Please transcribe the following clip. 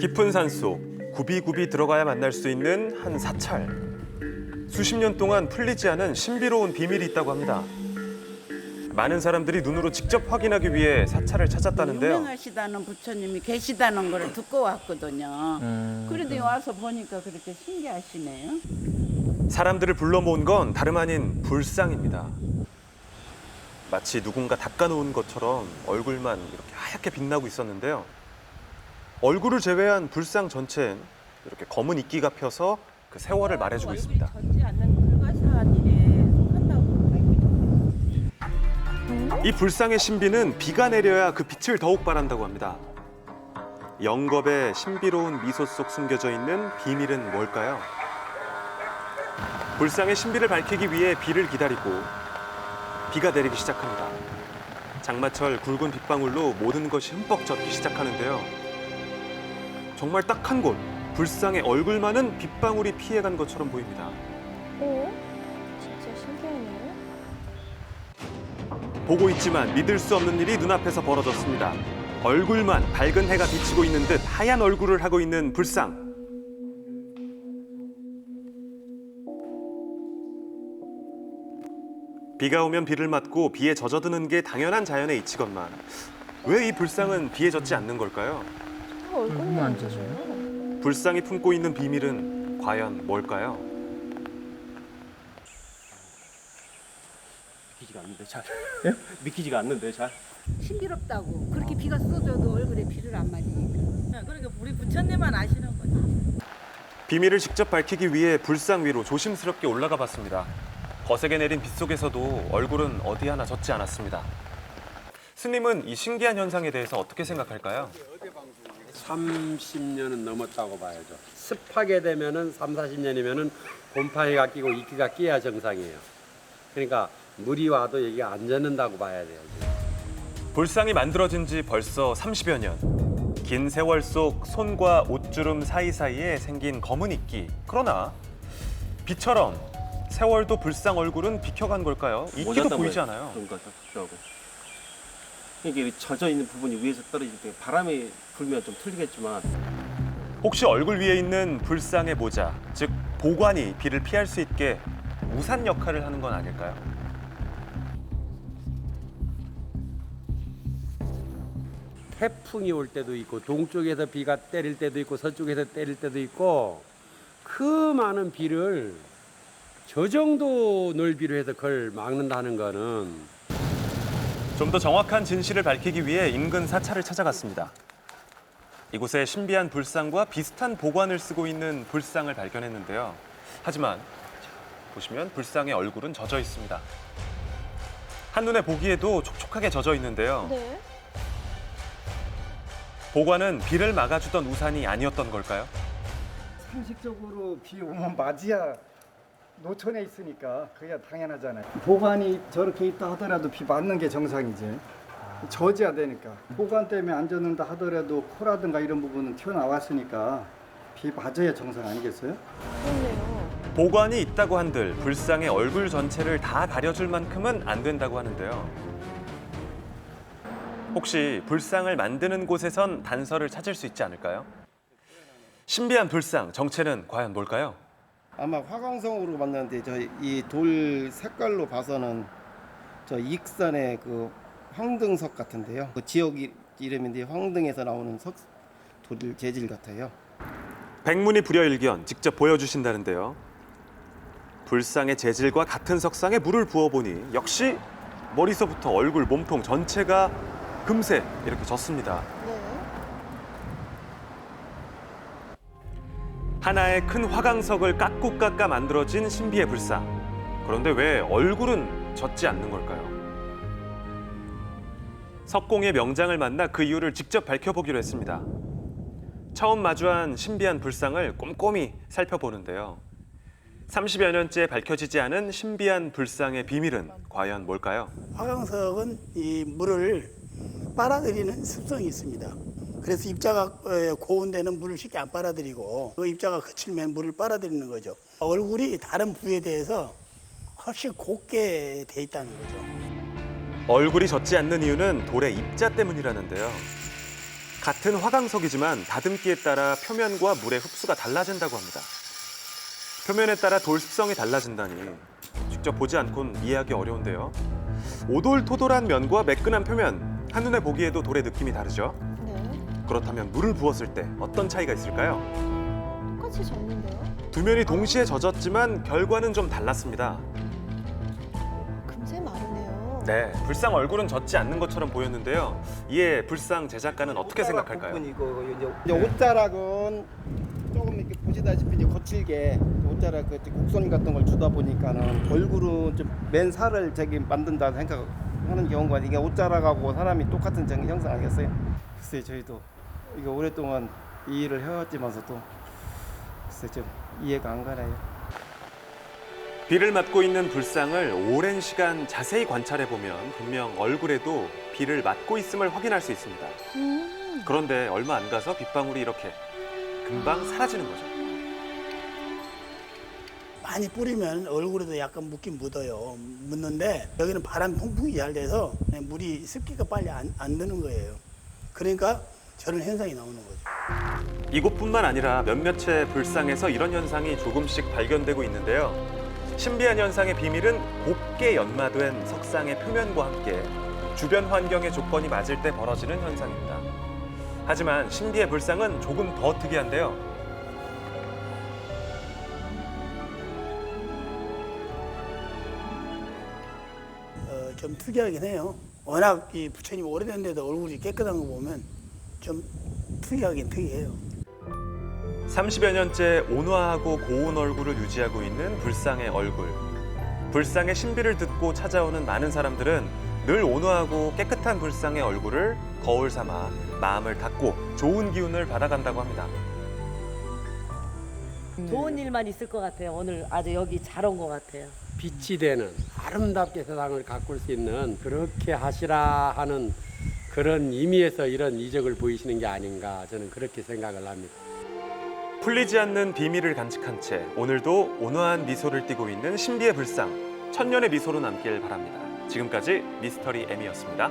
깊은 산속 굽이굽이 들어가야 만날 수 있는 한 사찰. 수십 년 동안 풀리지 않은 신비로운 비밀이 있다고 합니다. 많은 사람들이 눈으로 직접 확인하기 위해 사찰을 찾았다는데요. 유명하시다는 부처님이 계시다는 걸 듣고 왔거든요. 그런데 와서 보니까 그렇게 신기하시네요. 사람들을 불러 모은 건 다름 아닌 불상입니다. 마치 누군가 닦아놓은 것처럼 얼굴만 이렇게 하얗게 빛나고 있었는데요. 얼굴을 제외한 불상 전체엔 이렇게 검은 이끼가 펴서 그 세월을 말해주고 있습니다. 젖지 않는 불가사한 일에 속한다고 알고 이 불상의 신비는 비가 내려야 그 빛을 더욱 발한다고 합니다. 영겁의 신비로운 미소 속 숨겨져 있는 비밀은 뭘까요? 불상의 신비를 밝히기 위해 비를 기다리고 비가 내리기 시작합니다. 장마철 굵은 빗방울로 모든 것이 흠뻑 젖기 시작하는데요. 정말 딱 한 곳, 불상의 얼굴만은 빗방울이 피해간 것처럼 보입니다. 오? 진짜 신기하네요. 보고 있지만 믿을 수 없는 일이 눈앞에서 벌어졌습니다. 얼굴만 밝은 해가 비치고 있는 듯 하얀 얼굴을 하고 있는 불상. 비가 오면 비를 맞고 비에 젖어드는 게 당연한 자연의 이치건만 왜 이 불상은 비에 젖지 않는 걸까요? 아, 얼굴만 안 젖어요? 불상이 품고 있는 비밀은 과연 뭘까요? 믿기지가 않는데 잘. 믿기지가 않는데 잘. 신비롭다고 그렇게 비가 쏟아도 얼굴에 비를 안 맞으니까 그러니까 우리 부처님만 아시는 거지. 비밀을 직접 밝히기 위해 불상 위로 조심스럽게 올라가 봤습니다. 거세게 내린 빗 속에서도 얼굴은 어디 하나 젖지 않았습니다. 스님은 이 신기한 현상에 대해서 어떻게 생각할까요? 30년은 넘었다고 봐야죠. 습하게 되면은 3, 40년이면은 곰팡이가 끼고 이끼가 끼야 정상이에요. 그러니까 물이 와도 여기가 안 젖는다고 봐야 돼요. 불상이 만들어진 지 벌써 30여 년. 긴 세월 속 손과 옷주름 사이사이에 생긴 검은 이끼. 그러나 비처럼 세월도 불상 얼굴은 비켜간 걸까요? 이끼도 모자다 보이지. 않아요. 그런 거죠. 하고. 이게 젖어 있는 부분이 위에서 떨어질 때 바람이 불면 좀 틀리겠지만 혹시 얼굴 위에 있는 불상의 모자, 즉 보관이 비를 피할 수 있게 우산 역할을 하는 건 아닐까요? 태풍이 올 때도 있고 동쪽에서 비가 때릴 때도 있고 서쪽에서 때릴 때도 있고 그 많은 비를 저 정도 넓이로 해서 그걸 막는다는 거는 좀 더 정확한 진실을 밝히기 위해 인근 사찰을 찾아갔습니다. 이곳에 신비한 불상과 비슷한 보관을 쓰고 있는 불상을 발견했는데요. 하지만 보시면 불상의 얼굴은 젖어 있습니다. 한눈에 보기에도 촉촉하게 젖어 있는데요. 네. 보관은 비를 막아주던 우산이 아니었던 걸까요? 상식적으로 비 오면 맞이야 노천에 있으니까 그게 당연하잖아요. 보관이 저렇게 있다 하더라도 비 맞는 게 정상이지. 젖어야 되니까. 보관 때문에 안 젖는다 하더라도 코라든가 이런 부분은 튀어나왔으니까 비 맞아야 정상 아니겠어요? 그렇네요. 보관이 있다고 한들 불상의 얼굴 전체를 다 가려줄 만큼은 안 된다고 하는데요. 혹시 불상을 만드는 곳에선 단서를 찾을 수 있지 않을까요? 신비한 불상 정체는 과연 뭘까요? 아마 화강성으로 만드는데 저 이 돌 색깔로 봐서는 저 익산의 그 황등석 같은데요. 그 지역 이- 이름인데 황등에서 나오는 석 돌 재질 같아요. 백문이 불여일견 직접 보여주신다는데요. 불상의 재질과 같은 석상에 물을 부어보니 역시 머리서부터 얼굴, 몸통 전체가 금세 이렇게 젖습니다. 네. 하나의 큰 화강석을 깎고 깎아 만들어진 신비의 불상. 그런데 왜 얼굴은 젖지 않는 걸까요? 석공의 명장을 만나 그 이유를 직접 밝혀보기로 했습니다. 처음 마주한 신비한 불상을 꼼꼼히 살펴보는데요. 30여 년째 밝혀지지 않은 신비한 불상의 비밀은 과연 뭘까요? 화강석은 이 물을 빨아들이는 습성이 있습니다. 그래서 입자가 어, 고운 데는 물을 쉽게 안 빨아들이고 그 입자가 거칠면 물을 빨아들이는 거죠. 얼굴이 다른 부위에 대해서 훨씬 곱게 돼 있다는 거죠. 얼굴이 젖지 않는 이유는 돌의 입자 때문이라는데요. 같은 화강석이지만 다듬기에 따라 표면과 물의 흡수가 달라진다고 합니다. 표면에 따라 돌 습성이 달라진다니 직접 보지 않곤 이해하기 어려운데요. 오돌토돌한 면과 매끈한 표면, 한눈에 보기에도 돌의 느낌이 다르죠. 네. 그렇다면 물을 부었을 때 어떤 차이가 있을까요? 똑같이 졌는데요? 두 면이 동시에 젖었지만 결과는 좀 달랐습니다. 네, 불상 얼굴은 젖지 않는 것처럼 보였는데요. 이에 불상 제작가는 어떻게 생각할까요? 부분이고 이제, 이제 옷자락은 조금 이렇게 보시다시피 이제 거칠게 옷자락 그 곡선 같은 걸 주다 보니까는 얼굴은 좀맨 살을 저기 만든다 생각하는 경우가 이게 옷자락하고 사람이 똑같은 정- 형상 아니겠어요? 글쎄 저희도 이거 오랫동안 이 일을 해왔지만서도 글쎄 좀 이해가 안 가네요. 비를 맞고 있는 불상을 오랜 시간 자세히 관찰해 보면 분명 얼굴에도 비를 맞고 있음을 확인할 수 있습니다. 음. 그런데 얼마 안 가서 빗방울이 이렇게 금방 사라지는 거죠. 많이 뿌리면 얼굴에도 약간 묻긴 묻어요. 묻는데 여기는 바람이 통풍이 잘 돼서 물이 습기가 빨리 안, 안 드는 거예요. 그러니까 저런 현상이 나오는 거죠. 이곳뿐만 아니라 몇몇의 불상에서 이런 현상이 조금씩 발견되고 있는데요. 신비한 현상의 비밀은 곱게 연마된 석상의 표면과 함께 주변 환경의 조건이 맞을 때 벌어지는 현상입니다. 하지만 신비의 불상은 조금 더 특이한데요. 어, 좀 특이하긴 해요. 워낙 이 부처님 오래됐는데도 얼굴이 깨끗한 거 보면 좀 특이하긴 특이해요. 30여 년째 온화하고 고운 얼굴을 유지하고 있는 불상의 얼굴. 불상의 신비를 듣고 찾아오는 많은 사람들은 늘 온화하고 깨끗한 불상의 얼굴을 거울 삼아 마음을 닫고 좋은 기운을 받아간다고 합니다. 좋은 일만 있을 것 같아요. 오늘 아주 여기 잘 온 것 같아요. 빛이 되는 아름답게 세상을 가꿀 수 있는 그렇게 하시라 하는 그런 의미에서 이런 이적을 보이시는 게 아닌가 저는 그렇게 생각을 합니다. 풀리지 않는 비밀을 간직한 채 오늘도 온화한 미소를 띠고 있는 신비의 불상 천년의 미소로 남길 바랍니다. 지금까지 미스터리 M이었습니다.